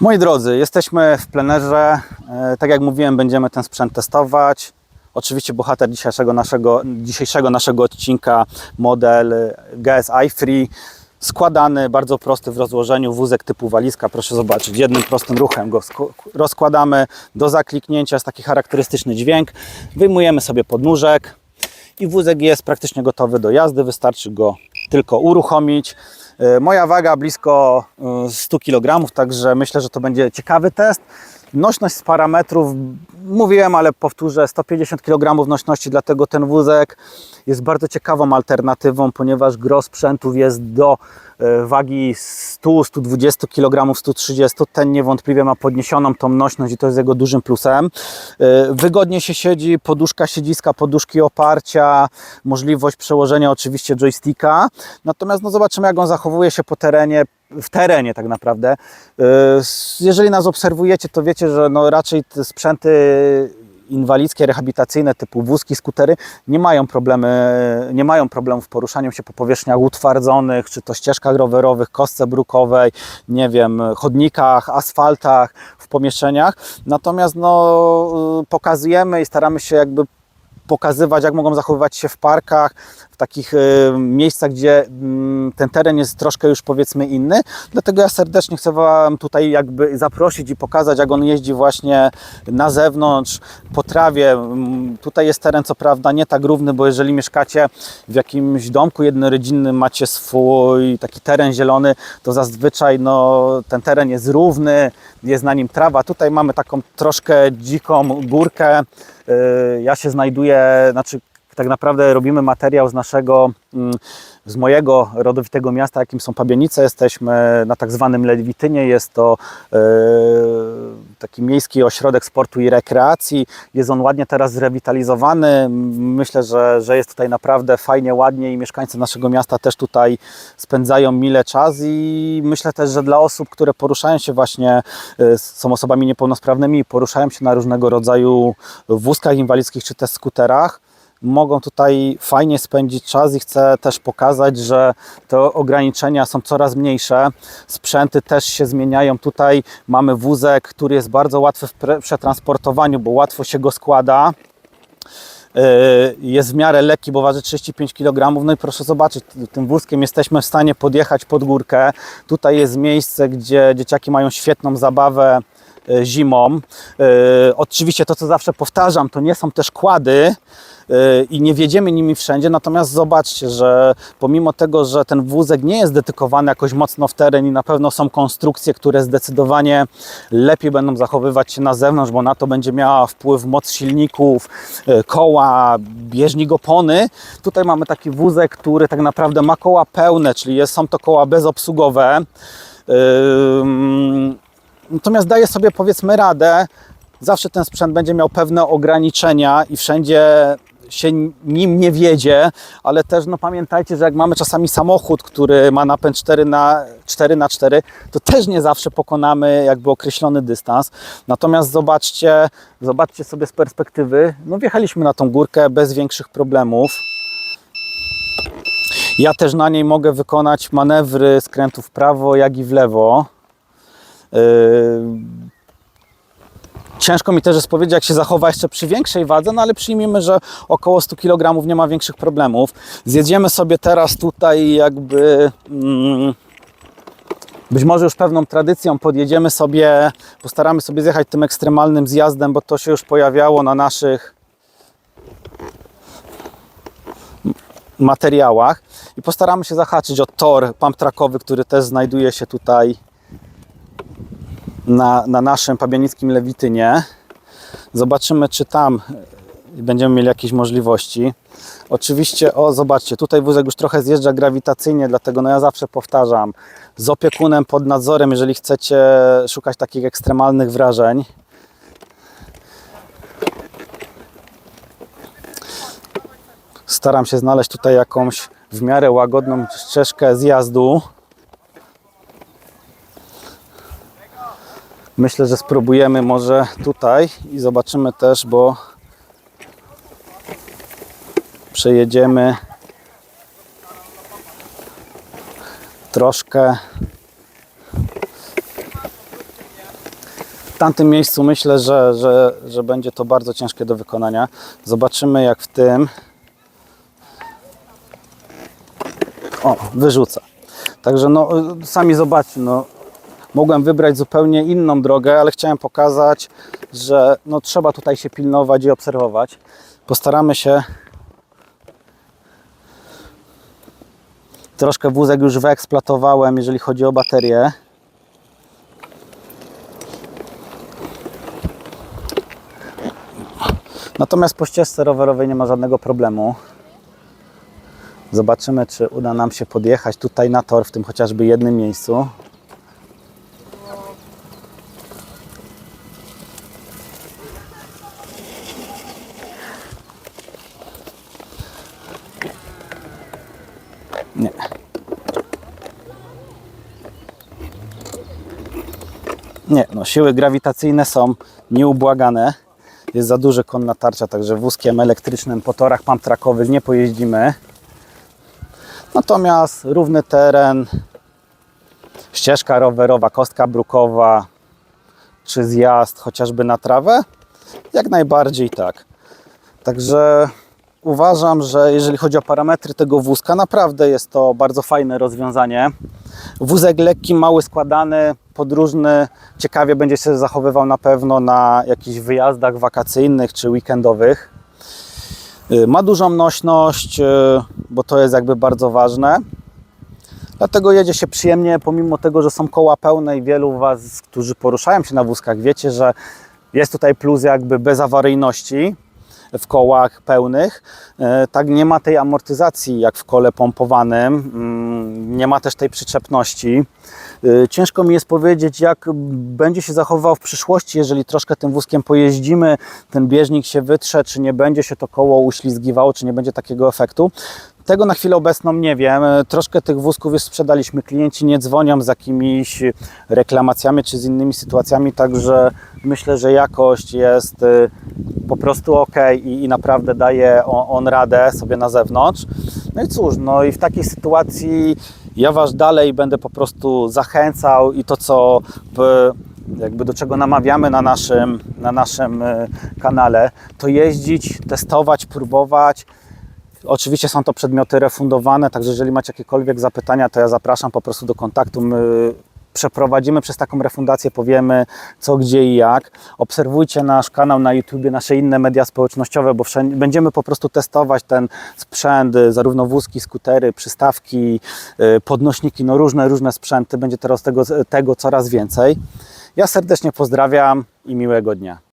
Moi drodzy, jesteśmy w plenerze. E, Tak jak mówiłem, będziemy ten sprzęt testować. Oczywiście bohater dzisiejszego naszego, dzisiejszego naszego odcinka, model e, GS iFree. Składany, bardzo prosty w rozłożeniu, wózek typu walizka. Proszę zobaczyć, jednym prostym ruchem go rozkładamy do zakliknięcia. Jest taki charakterystyczny dźwięk. Wyjmujemy sobie podnóżek i wózek jest praktycznie gotowy do jazdy. Wystarczy go tylko uruchomić. E, Moja waga blisko e, 100 kg, także myślę, że to będzie ciekawy test. Nośność z parametrów, mówiłem, ale powtórzę, 150 kg nośności, dlatego ten wózek jest bardzo ciekawą alternatywą, ponieważ gros sprzętów jest do e, wagi 100, 120 kg, 130. Ten niewątpliwie ma podniesioną tą nośność i to jest jego dużym plusem. E, Wygodnie się siedzi, poduszka siedziska, poduszki oparcia, możliwość przełożenia oczywiście joysticka. Natomiast no zobaczymy, jak on zachowuje się po terenie, w terenie tak naprawdę. E, Jeżeli nas obserwujecie, to wiecie, że no raczej te sprzęty inwalidzkie, rehabilitacyjne typu wózki, skutery nie mają, problemy, nie mają problemów w poruszaniu się po powierzchniach utwardzonych, czy to ścieżkach rowerowych, kostce brukowej, nie wiem, chodnikach, asfaltach, w pomieszczeniach. Natomiast no, y, pokazujemy i staramy się jakby pokazywać, jak mogą zachowywać się w parkach, w takich y, miejscach, gdzie mm, ten teren jest troszkę już powiedzmy inny. Dlatego ja serdecznie chcę Wam tutaj jakby zaprosić i pokazać, jak on jeździ właśnie na zewnątrz, po trawie. Mm, Tutaj jest teren co prawda nie tak równy, bo jeżeli mieszkacie w jakimś domku jednorodzinnym, macie swój taki teren zielony, to zazwyczaj no, ten teren jest równy, jest na nim trawa. Tutaj mamy taką troszkę dziką górkę. Y, Ja się znajduję, znaczy tak naprawdę robimy materiał z naszego, mm, z mojego rodowitego miasta, jakim są Pabianice. Jesteśmy na tak zwanym Ledwitynie. Jest to e, taki miejski ośrodek sportu i rekreacji. Jest on ładnie teraz zrewitalizowany. Myślę, że, że jest tutaj naprawdę fajnie, ładnie i mieszkańcy naszego miasta też tutaj spędzają mile czas i myślę też, że dla osób, które poruszają się właśnie, e, są osobami niepełnosprawnymi, poruszają się na różnego rodzaju wózkach inwalidzkich czy też skuterach, mogą tutaj fajnie spędzić czas i chcę też pokazać, że te ograniczenia są coraz mniejsze. Sprzęty też się zmieniają. Tutaj mamy wózek, który jest bardzo łatwy w przetransportowaniu, bo łatwo się go składa. Yy, Jest w miarę lekki, bo waży 35 kg. No i proszę zobaczyć, tym wózkiem jesteśmy w stanie podjechać pod górkę. Tutaj jest miejsce, gdzie dzieciaki mają świetną zabawę e, zimą. E, Oczywiście to, co zawsze powtarzam, to nie są też kłady i nie wiedziemy nimi wszędzie, natomiast zobaczcie, że pomimo tego, że ten wózek nie jest dedykowany jakoś mocno w teren i na pewno są konstrukcje, które zdecydowanie lepiej będą zachowywać się na zewnątrz, bo na to będzie miała wpływ moc silników, e, koła, bieżnik opony. Tutaj mamy taki wózek, który tak naprawdę ma koła pełne, czyli są to koła bezobsługowe. Natomiast daje sobie powiedzmy radę. Zawsze ten sprzęt będzie miał pewne ograniczenia i wszędzie się nim nie wiedzie, ale też no pamiętajcie, że jak mamy czasami samochód, który ma napęd 4 na 4 na 4, to też nie zawsze pokonamy jakby określony dystans. Natomiast zobaczcie, zobaczcie sobie z perspektywy, no wjechaliśmy na tą górkę bez większych problemów. Ja też na niej mogę wykonać manewry skrętu w prawo, jak i w lewo. Yy, Ciężko mi też jest powiedzieć, jak się zachowa jeszcze przy większej wadze, no ale przyjmijmy, że około 100 kg nie ma większych problemów. Zjedziemy sobie teraz tutaj jakby... Mm, być może już pewną tradycją podjedziemy sobie, postaramy sobie zjechać tym ekstremalnym zjazdem, bo to się już pojawiało na naszych materiałach i postaramy się zahaczyć o tor pump trackowy, który też znajduje się tutaj na, na naszym pabianickim Lewitynie. Zobaczymy, czy tam będziemy mieli jakieś możliwości. Oczywiście, o zobaczcie, tutaj wózek już trochę zjeżdża grawitacyjnie, dlatego no ja zawsze powtarzam, z opiekunem pod nadzorem, jeżeli chcecie szukać takich ekstremalnych wrażeń. Staram się znaleźć tutaj jakąś w miarę łagodną ścieżkę zjazdu. Myślę, że spróbujemy może tutaj i zobaczymy też, bo przejedziemy troszkę W tamtym miejscu myślę, że, że, że będzie to bardzo ciężkie do wykonania. Zobaczymy jak w tym. O, wyrzuca. Także no, sami zobaczcie, no, mogłem wybrać zupełnie inną drogę, ale chciałem pokazać, że no, trzeba tutaj się pilnować i obserwować. Postaramy się troszkę wózek już wyeksploatowałem, jeżeli chodzi o baterię. Natomiast po ścieżce rowerowej nie ma żadnego problemu. Zobaczymy, czy uda nam się podjechać tutaj na tor w tym chociażby jednym miejscu. Nie, no siły grawitacyjne są nieubłagane. Jest za duży kon natarcia, także wózkiem elektrycznym po torach pump trackowych nie pojeździmy. Natomiast równy teren, ścieżka rowerowa, kostka brukowa, czy zjazd chociażby na trawę, jak najbardziej tak. Także uważam, że jeżeli chodzi o parametry tego wózka, naprawdę jest to bardzo fajne rozwiązanie. Wózek lekki, mały, składany, podróżny, ciekawie będzie się zachowywał na pewno na jakichś wyjazdach wakacyjnych czy weekendowych. Y, Ma dużą nośność, y, bo to jest jakby bardzo ważne. Dlatego jedzie się przyjemnie, pomimo tego, że są koła pełne i wielu Was, którzy poruszają się na wózkach, wiecie, że jest tutaj plus jakby bezawaryjności w kołach pełnych. E, Tak nie ma tej amortyzacji jak w kole pompowanym, Mm, nie ma też tej przyczepności. E, Ciężko mi jest powiedzieć, jak będzie się zachowywał w przyszłości, jeżeli troszkę tym wózkiem pojeździmy, ten bieżnik się wytrze, czy nie będzie się to koło uślizgiwało, czy nie będzie takiego efektu. Tego na chwilę obecną nie wiem. E, Troszkę tych wózków już sprzedaliśmy. Klienci nie dzwonią z jakimiś reklamacjami czy z innymi sytuacjami, także myślę, że jakość jest y, po prostu ok i, i naprawdę daje on, on radę sobie na zewnątrz. No i cóż, no i w takiej sytuacji ja Was dalej będę po prostu zachęcał i to, co w, jakby do czego namawiamy na naszym, na naszym kanale, to jeździć, testować, próbować. Oczywiście są to przedmioty refundowane, także jeżeli macie jakiekolwiek zapytania, to ja zapraszam po prostu do kontaktu. My przeprowadzimy przez taką refundację, powiemy co, gdzie i jak. Obserwujcie nasz kanał na YouTube, nasze inne media społecznościowe, bo wszędzie, będziemy po prostu testować ten sprzęt, y, zarówno wózki, skutery, przystawki, y, podnośniki, no różne, różne sprzęty. Będzie teraz tego, tego coraz więcej. Ja serdecznie pozdrawiam i miłego dnia.